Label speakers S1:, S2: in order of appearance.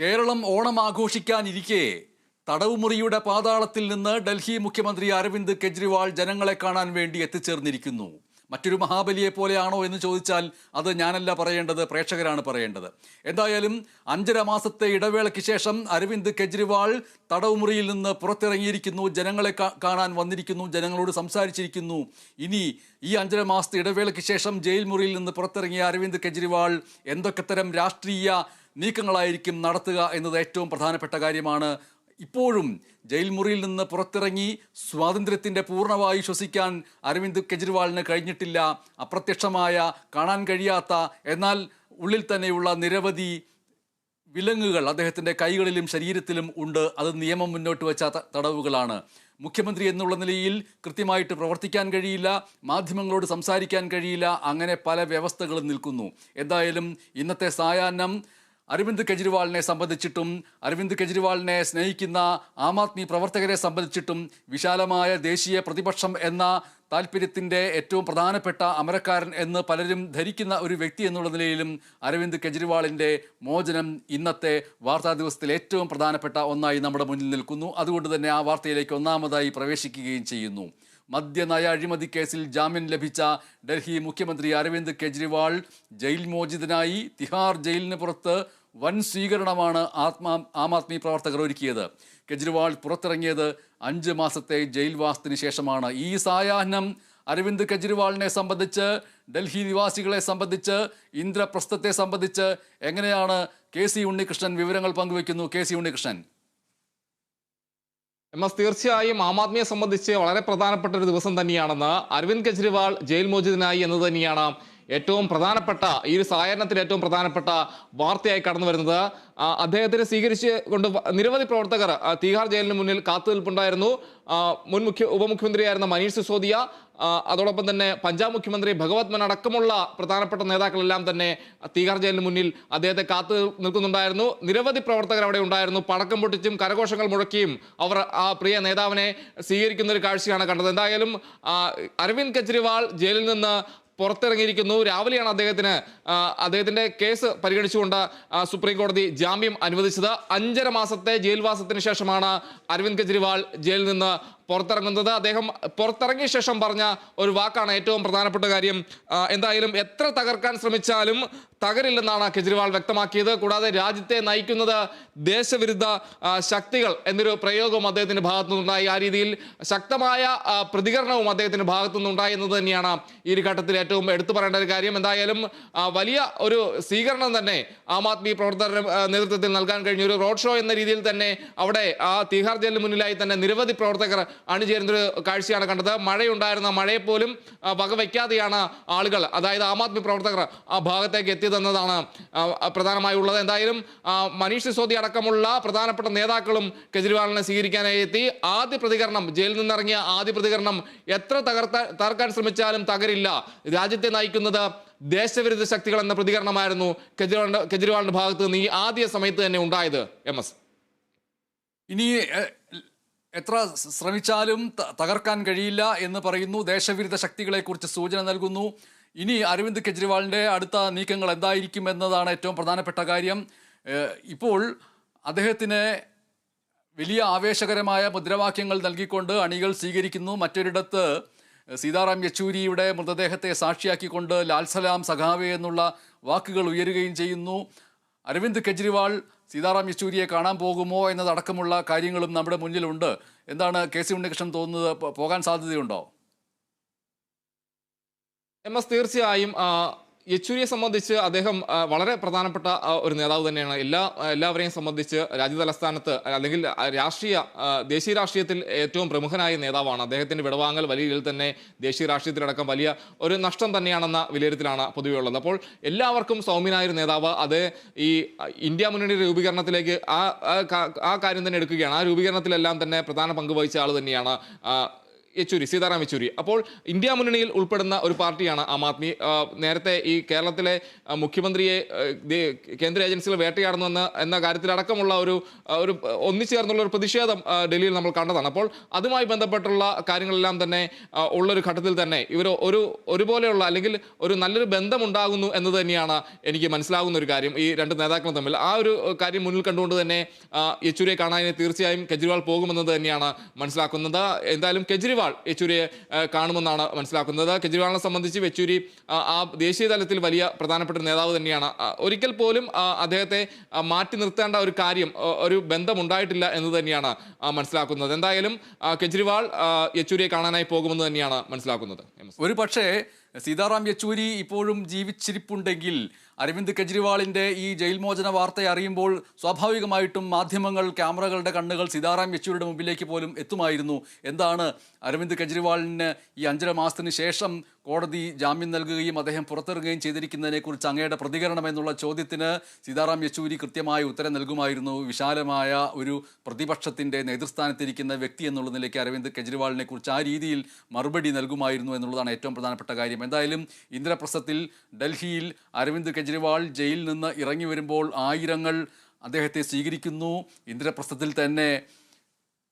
S1: കേരളം ഓണം ആഘോഷിക്കാനിരിക്കെ തടവുമുറിയുടെ പാതാളത്തിൽ നിന്ന് ഡൽഹി മുഖ്യമന്ത്രി അരവിന്ദ് കെജ്രിവാൾ ജനങ്ങളെ കാണാൻ വേണ്ടി എത്തിച്ചേർന്നിരിക്കുന്നു. മറ്റൊരു മഹാബലിയെ പോലെയാണോ എന്ന് ചോദിച്ചാൽ അത് ഞാനല്ല പറയേണ്ടത് പ്രേക്ഷകരാണ് പറയേണ്ടത്. എന്തായാലും അഞ്ചര മാസത്തെ ഇടവേളയ്ക്ക് ശേഷം അരവിന്ദ് കെജ്രിവാൾ തടവുമുറിയിൽ നിന്ന് പുറത്തിറങ്ങിയിരിക്കുന്നു ജനങ്ങളെ കാണാൻ വന്നിരിക്കുന്നു ജനങ്ങളോട് സംസാരിച്ചിരിക്കുന്നു. ഇനി ഈ അഞ്ചര മാസത്തെ ഇടവേളയ്ക്ക് ശേഷം ജയിൽ മുറിയിൽ നിന്ന് പുറത്തിറങ്ങിയ അരവിന്ദ് കെജ്രിവാൾ എന്തൊക്കെ തരം രാഷ്ട്രീയ നീക്കങ്ങളായിരിക്കും നടത്തുക എന്നത് ഏറ്റവും പ്രധാനപ്പെട്ട കാര്യമാണ്. ഇപ്പോഴും ജയിൽ മുറിയിൽ നിന്ന് പുറത്തിറങ്ങി സ്വാതന്ത്ര്യത്തിന്റെ പൂർണമായി ശ്വസിക്കാൻ അരവിന്ദ് കെജ്രിവാളിന് കഴിഞ്ഞിട്ടില്ല. അപ്രത്യക്ഷമായ കാണാൻ കഴിയാത്ത എന്നാൽ ഉള്ളിൽ തന്നെയുള്ള നിരവധി വിലങ്ങുകൾ അദ്ദേഹത്തിന്റെ കൈകളിലും ശരീരത്തിലും ഉണ്ട്. അത് നിയമം മുന്നോട്ട് വെച്ച തടവുകളാണ്. മുഖ്യമന്ത്രി എന്നുള്ള നിലയിൽ കൃത്യമായിട്ട് പ്രവർത്തിക്കാൻ കഴിയില്ല മാധ്യമങ്ങളോട് സംസാരിക്കാൻ കഴിയില്ല അങ്ങനെ പല വ്യവസ്ഥകളും നിൽക്കുന്നു. എന്തായാലും ഇന്നത്തെ സായാഹ്നം അരവിന്ദ് കെജ്രിവാളിനെ സംബന്ധിച്ചിട്ടും അരവിന്ദ് കെജ്രിവാളിനെ സ്നേഹിക്കുന്ന ആം ആദ്മി പ്രവർത്തകരെ സംബന്ധിച്ചിട്ടും വിശാലമായ ദേശീയ പ്രതിപക്ഷം എന്ന താല്പര്യത്തിന്റെ ഏറ്റവും പ്രധാനപ്പെട്ട അമരക്കാരൻ എന്ന് പലരും ധരിക്കുന്ന ഒരു വ്യക്തി എന്നുള്ള നിലയിലും അരവിന്ദ് കെജ്രിവാളിന്റെ മോചനം ഇന്നത്തെ വാർത്താ ദിവസത്തിൽ ഏറ്റവും പ്രധാനപ്പെട്ട ഒന്നായി നമ്മുടെ മുന്നിൽ നിൽക്കുന്നു. അതുകൊണ്ട് തന്നെ ആ വാർത്തയിലേക്ക് ഒന്നാമതായി പ്രവേശിക്കുകയും ചെയ്യുന്നു. മദ്യനയ അഴിമതി കേസിൽ ജാമ്യം ലഭിച്ച ഡൽഹി മുഖ്യമന്ത്രി അരവിന്ദ് കെജ്രിവാൾ ജയിൽ മോചിതനായി തിഹാർ ജയിലിന് പുറത്ത് വൻ സ്വീകരണമാണ് ആത്മാ ആം ആദ്മി പ്രവർത്തകർ ഒരുക്കിയത്. കെജ്രിവാൾ പുറത്തിറങ്ങിയത് അഞ്ച് മാസത്തെ ജയിൽവാസത്തിന് ശേഷമാണ്. ഈ സായാഹ്നം അരവിന്ദ് കെജ്രിവാളിനെ സംബന്ധിച്ച് ഡൽഹി നിവാസികളെ സംബന്ധിച്ച് ഇന്ദ്രപ്രസ്ഥത്തെ സംബന്ധിച്ച് എങ്ങനെയാണ് കെ സി ഉണ്ണികൃഷ്ണൻ വിവരങ്ങൾ പങ്കുവയ്ക്കുന്നു? K C Unnikrishnan.
S2: M S തീർച്ചയായും ആം ആദ്മിയെ സംബന്ധിച്ച് വളരെ പ്രധാനപ്പെട്ട ഒരു ദിവസം തന്നെയാണെന്ന് അരവിന്ദ് കെജ്രിവാൾ ജയിൽ മോചിതനായി എന്നത് തന്നെയാണ്. ഏറ്റവും പ്രധാനപ്പെട്ട ഈ ഒരു സായാഹ്നത്തിൽ ഏറ്റവും പ്രധാനപ്പെട്ട വാർത്തയായി കടന്നു വരുന്നത് അദ്ദേഹത്തിന് സ്വീകരിച്ച് കൊണ്ട് നിരവധി പ്രവർത്തകർ തീഹാർ ജയിലിന് മുന്നിൽ കാത്തുനിൽപ്പുണ്ടായിരുന്നു. മുൻ മുഖ്യ ഉപമുഖ്യമന്ത്രിയായിരുന്ന മനീഷ് സിസോദിയ അതോടൊപ്പം തന്നെ പഞ്ചാബ് മുഖ്യമന്ത്രി ഭഗവത് മൻ അടക്കമുള്ള പ്രധാനപ്പെട്ട നേതാക്കളെല്ലാം തന്നെ തീഹാർ ജയിലിന് മുന്നിൽ അദ്ദേഹത്തെ കാത്തു നിൽക്കുന്നുണ്ടായിരുന്നു. നിരവധി പ്രവർത്തകർ അവിടെ ഉണ്ടായിരുന്നു. പടക്കം പൊട്ടിച്ചും കരഘോഷങ്ങൾ മുഴക്കിയും അവർ ആ പ്രിയ നേതാവിനെ സ്വീകരിക്കുന്ന ഒരു കാഴ്ചയാണ് കണ്ടത്. എന്തായാലും അരവിന്ദ് കെജ്രിവാൾ ജയിലിൽ നിന്ന് പുറത്തിറങ്ങിയിരിക്കുന്നു. രാവിലെയാണ് അദ്ദേഹത്തിന് അദ്ദേഹത്തിന്റെ കേസ് പരിഗണിച്ചുകൊണ്ട് സുപ്രീം കോടതി ജാമ്യം അനുവദിച്ചത്. അഞ്ചര മാസത്തെ ജയിൽവാസത്തിന് ശേഷമാണ് അരവിന്ദ് കെജ്രിവാൾ ജയിലിൽ നിന്ന് പുറത്തിറങ്ങുന്നത്. അദ്ദേഹം പുറത്തിറങ്ങിയ ശേഷം പറഞ്ഞ ഒരു വാക്കാണ് ഏറ്റവും പ്രധാനപ്പെട്ട കാര്യം. എന്തായാലും എത്ര തകർക്കാൻ ശ്രമിച്ചാലും തകരില്ലെന്നാണ് കെജ്രിവാൾ വ്യക്തമാക്കിയത്. കൂടാതെ രാജ്യത്തെ നയിക്കുന്നത് ദേശവിരുദ്ധ ശക്തികൾ എന്നൊരു പ്രയോഗവും അദ്ദേഹത്തിന്റെ ഭാഗത്തുനിന്നുണ്ടായി. ആ രീതിയിൽ ശക്തമായ പ്രതികരണവും അദ്ദേഹത്തിന്റെ ഭാഗത്തുനിന്നുണ്ടായി എന്നത് തന്നെയാണ് ഈ ഘട്ടത്തിൽ ഏറ്റവും എടുത്തു പറയേണ്ട ഒരു കാര്യം. എന്തായാലും വലിയ ഒരു സ്വീകരണം തന്നെ ആം ആദ്മി പ്രവർത്തകരുടെ നേതൃത്വത്തിൽ നൽകാൻ കഴിഞ്ഞ ഒരു റോഡ് ഷോ എന്ന രീതിയിൽ തന്നെ അവിടെ ആ തിഹാർ ജയിലിന് മുന്നിലായി തന്നെ നിരവധി പ്രവർത്തകർ അണിചേരുന്ന ഒരു കാഴ്ചയാണ് കണ്ടത്. മഴയുണ്ടായിരുന്ന മഴയെ പോലും വകവയ്ക്കാതെയാണ് ആളുകൾ അതായത് ആം ആദ്മി പ്രവർത്തകർ ആ ഭാഗത്തേക്ക് എത്തിയതെന്നതാണ് പ്രധാനമായി ഉള്ളത്. എന്തായാലും മനീഷ് സിസോദി അടക്കമുള്ള പ്രധാനപ്പെട്ട നേതാക്കളും കെജ്രിവാളിനെ സ്വീകരിക്കാനായി എത്തി. ആദ്യ പ്രതികരണം ജയിലിൽ നിന്നിറങ്ങിയ ആദ്യ പ്രതികരണം എത്ര തകർത്ത തകർക്കാൻ ശ്രമിച്ചാലും തകരില്ല. രാജ്യത്തെ നയിക്കുന്നത് ദേശവിരുദ്ധ ശക്തികൾ എന്ന പ്രതികരണമായിരുന്നു കെജ്രിവാളിന്റെ കെജ്രിവാളിന്റെ ഭാഗത്ത് നിന്ന് ഈ ആദ്യ സമയത്ത് തന്നെ ഉണ്ടായത്. M S.
S1: ഇനി എത്ര ശ്രമിച്ചാലും തകർക്കാൻ കഴിയില്ല എന്ന് പറയുന്നു. ദേശവിരുദ്ധ ശക്തികളെക്കുറിച്ച് സൂചന നൽകുന്നു. ഇനി അരവിന്ദ് കെജ്രിവാളിന്റെ അടുത്ത നീക്കങ്ങൾ എന്തായിരിക്കും എന്നതാണ് ഏറ്റവും പ്രധാനപ്പെട്ട കാര്യം. ഇപ്പോൾ അദ്ദേഹത്തിന് വലിയ ആവേശകരമായ മുദ്രാവാക്യങ്ങൾ നൽകിക്കൊണ്ട് അണികൾ സ്വീകരിക്കുന്നു. മറ്റൊരിടത്ത് സീതാറാം യെച്ചൂരിയുടെ മൃതദേഹത്തെ സാക്ഷിയാക്കിക്കൊണ്ട് ലാൽസലാം സഖാവേ സഖാവെ എന്നുള്ള വാക്കുകൾ ഉയരുകയും ചെയ്യുന്നു. അരവിന്ദ് കെജ്രിവാൾ സീതാറാം യെച്ചൂരിയെ കാണാൻ പോകുമോ എന്നതടക്കമുള്ള കാര്യങ്ങളും നമ്മുടെ മുന്നിലുണ്ട്. എന്താണ് കെ സി ഉണ്ണികൃഷ്ണൻ തോന്നുന്നത്? പോകാൻ സാധ്യതയുണ്ടോ?
S2: എം എസ് തീർച്ചയായും യെച്ചൂരിയെ സംബന്ധിച്ച് അദ്ദേഹം വളരെ പ്രധാനപ്പെട്ട ഒരു നേതാവ് തന്നെയാണ്. എല്ലാ എല്ലാവരെയും സംബന്ധിച്ച് രാജ്യതലസ്ഥാനത്ത് അല്ലെങ്കിൽ രാഷ്ട്രീയ ദേശീയ രാഷ്ട്രീയത്തിൽ ഏറ്റവും പ്രമുഖനായ നേതാവാണ്. അദ്ദേഹത്തിന്റെ വിടവാങ്ങൽ വലിയ രീതിയിൽ തന്നെ ദേശീയ രാഷ്ട്രീയത്തിലടക്കം വലിയ ഒരു നഷ്ടം തന്നെയാണെന്ന വിലയിരുത്തലാണ് പൊതുവെ ഉള്ളത്. അപ്പോൾ എല്ലാവർക്കും സൗമ്യനായ ഒരു നേതാവ് അത് ഈ ഇന്ത്യ മുന്നണി രൂപീകരണത്തിലേക്ക് ആ ആ കാര്യം തന്നെ എടുക്കുകയാണ്. ആ രൂപീകരണത്തിലെല്ലാം തന്നെ പ്രധാന പങ്ക് വഹിച്ച ആൾ തന്നെയാണ് യെച്ചൂരി സീതാറാം യെച്ചൂരി. അപ്പോൾ ഇന്ത്യ മുന്നണിയിൽ ഉൾപ്പെടുന്ന ഒരു പാർട്ടിയാണ് ആം ആദ്മി. നേരത്തെ ഈ കേരളത്തിലെ മുഖ്യമന്ത്രിയെ കേന്ദ്ര ഏജൻസികൾ വേട്ടയാടുന്നു എന്ന എന്ന കാര്യത്തിലടക്കമുള്ള ഒരു ഒരു ഒന്നിച്ചേർന്നുള്ള ഒരു പ്രതിഷേധം ഡൽഹിയിൽ നമ്മൾ കണ്ടതാണ്. അപ്പോൾ അതുമായി ബന്ധപ്പെട്ടുള്ള കാര്യങ്ങളെല്ലാം തന്നെ ഉള്ളൊരു ഘട്ടത്തിൽ തന്നെ ഇവർ ഒരു ഒരുപോലെയുള്ള അല്ലെങ്കിൽ ഒരു നല്ലൊരു ബന്ധമുണ്ടാകുന്നു എന്നത് തന്നെയാണ് എനിക്ക് മനസ്സിലാകുന്ന ഒരു കാര്യം. ഈ രണ്ട് നേതാക്കളും തമ്മിൽ. ആ ഒരു കാര്യം മുന്നിൽ കണ്ടുകൊണ്ട് തന്നെ യെച്ചൂരിയെ കാണാൻ തീർച്ചയായും കെജ്രിവാൾ പോകുമെന്നത് തന്നെയാണ് മനസ്സിലാക്കുന്നത്. എന്തായാലും കെജ്രിവാൾ യെച്ചൂരിയെ കാണുമെന്നാണ് മനസ്സിലാക്കുന്നത്. കെജ്രിവാളിനെ സംബന്ധിച്ച് യെച്ചൂരി ആ, ദേശീയ തലത്തിൽ വലിയ പ്രധാനപ്പെട്ട നേതാവ് തന്നെയാണ്. ഒരിക്കൽ പോലും അദ്ദേഹത്തെ മാറ്റി നിർത്തേണ്ട ഒരു കാര്യം ഒരു ബന്ധമുണ്ടായിട്ടില്ല എന്ന് തന്നെയാണ് മനസ്സിലാക്കുന്നത്. എന്തായാലും കെജ്രിവാൾ യെച്ചൂരിയെ കാണാനായി പോകുമെന്ന് തന്നെയാണ് മനസ്സിലാക്കുന്നത്.
S1: ഒരു പക്ഷേ സീതാറാം യെച്ചൂരി ഇപ്പോഴും ജീവിച്ചിരിപ്പുണ്ടെങ്കിൽ അരവിന്ദ് കെജ്രിവാളിന്റെ ഈ ജയിൽ മോചന വാർത്ത അറിയുമ്പോൾ സ്വാഭാവികമായിട്ടും മാധ്യമങ്ങൾ ക്യാമറകളുടെ കണ്ണുകൾ സീതാറാം യെച്ചൂരിയുടെ മുമ്പിലേക്ക് പോലും എത്തുമായിരുന്നു. എന്താണ് അരവിന്ദ് കെജ്രിവാളിന് ഈ അഞ്ചര മാസത്തിന് ശേഷം കോടതി ജാമ്യം നൽകുകയും അദ്ദേഹം പുറത്തിറങ്ങുകയും ചെയ്തിരിക്കുന്നതിനെ കുറിച്ച് അങ്ങയുടെ പ്രതികരണം എന്നുള്ള ചോദ്യത്തിന് സീതാറാം യെച്ചൂരി കൃത്യമായ ഉത്തരം നൽകുമായിരുന്നു. വിശാലമായ ഒരു പ്രതിപക്ഷത്തിന്റെ നേതൃസ്ഥാനത്തിരിക്കുന്ന വ്യക്തി എന്നുള്ള നിലയ്ക്ക് അരവിന്ദ് കെജ്രിവാളിനെ കുറിച്ച് ആ രീതിയിൽ മറുപടി നൽകുമായിരുന്നു എന്നുള്ളതാണ് ഏറ്റവും പ്രധാനപ്പെട്ട കാര്യം. എന്തായാലും ഇന്ദ്രപ്രസ്ഥത്തിൽ ഡൽഹിയിൽ അരവിന്ദ് കെജ്രിവാൾ ജയിലിൽ നിന്ന് ഇറങ്ങി വരുമ്പോൾ ആയിരങ്ങൾ അദ്ദേഹത്തെ സ്വീകരിക്കുന്നു. ഇന്ദ്രപ്രസ്ഥത്തിൽ തന്നെ